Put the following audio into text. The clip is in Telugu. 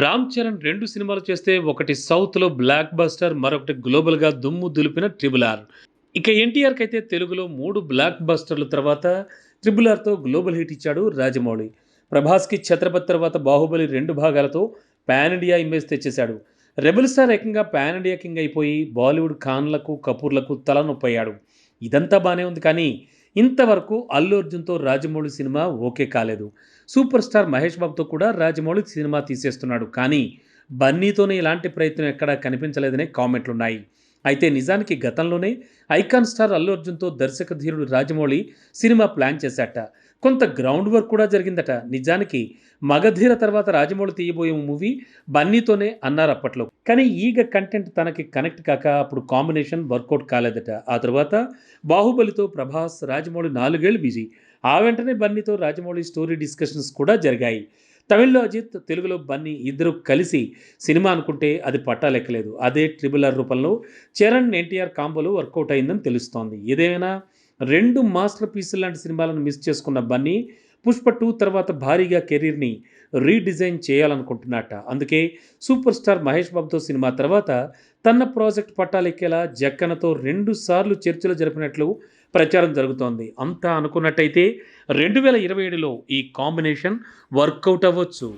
రామ్ చరణ్ రెండు సినిమాలు చేస్తే ఒకటి సౌత్లో బ్లాక్ బస్టర్ మరొకటి గ్లోబల్గా దుమ్ము దులిపిన ట్రిబుల్ ఆర్. ఇక ఎన్టీఆర్కి అయితే తెలుగులో మూడు బ్లాక్ బస్టర్ల తర్వాత ట్రిబుల్ ఆర్తో గ్లోబల్ హిట్ ఇచ్చాడు రాజమౌళి. ప్రభాస్కి ఛత్రపతి తర్వాత బాహుబలి రెండు భాగాలతో పాన్ ఇండియా ఇమేజ్ తెచ్చేశాడు. రెబల్ స్టార్ ఏకంగా పాన్ ఇండియా కింగ్ అయిపోయి బాలీవుడ్ ఖాన్లకు కపూర్లకు తలనొప్పయ్యాడు ఇదంతా బాగానే ఉంది కానీ ఇంతవరకు అల్లు అర్జున్తో రాజమౌళి సినిమా ఓకే కాలేదు. సూపర్ స్టార్ మహేష్ బాబుతో కూడా రాజమౌళి సినిమా తీసేస్తున్నాడు. కానీ బన్నీతోనే ఇలాంటి ప్రయత్నం ఎక్కడా కనిపించలేదనే కామెంట్లు ఉన్నాయి అయితే నిజానికి గతంలోనే ఐకాన్ స్టార్ అల్లు అర్జున్తో దర్శక ధీరుడు రాజమౌళి సినిమా ప్లాన్ చేశాట. కొంత గ్రౌండ్ వర్క్ కూడా జరిగిందట. నిజానికి మగధీర తర్వాత రాజమౌళి తీయబోయే మూవీ బన్నీతోనే అన్నారు అప్పట్లో. కానీ ఈగ కంటెంట్ తనకి కనెక్ట్ కాక అప్పుడు కాంబినేషన్ వర్కౌట్ కాలేదట. ఆ తర్వాత బాహుబలితో ప్రభాస్ రాజమౌళి నాలుగేళ్ళు బిజీ. ఆ వెంటనే బన్నీతో రాజమౌళి స్టోరీ డిస్కషన్స్ కూడా జరిగాయి. తమిళ్ళో అజిత్ తెలుగులో బన్నీ ఇద్దరు కలిసి సినిమా అనుకుంటే అది పట్టాలెక్కలేదు. అదే ట్రిబుల్ ఆర్ రూపంలో చరణ్ ఎన్టీఆర్ కాంబోలో వర్కౌట్ అయిందని తెలుస్తోంది. ఏదేమైనా రెండు మాస్టర్ పీసులు లాంటి సినిమాలను మిస్ చేసుకున్న బన్నీ పుష్ప టూ తర్వాత భారీగా కెరీర్ని రీడిజైన్ చేయాలనుకుంటున్నట్ట అందుకే సూపర్ స్టార్ మహేష్ బాబుతో సినిమా తర్వాత తన ప్రాజెక్ట్ పట్టాలెక్కేలా జక్కనతో రెండు సార్లు చర్చలు జరిపినట్లు ప్రచారం జరుగుతోంది. అంతా అనుకున్నట్టయితే రెండు వేల ఇరవై ఏడులో ఈ కాంబినేషన్ వర్కౌట్ అవ్వచ్చు.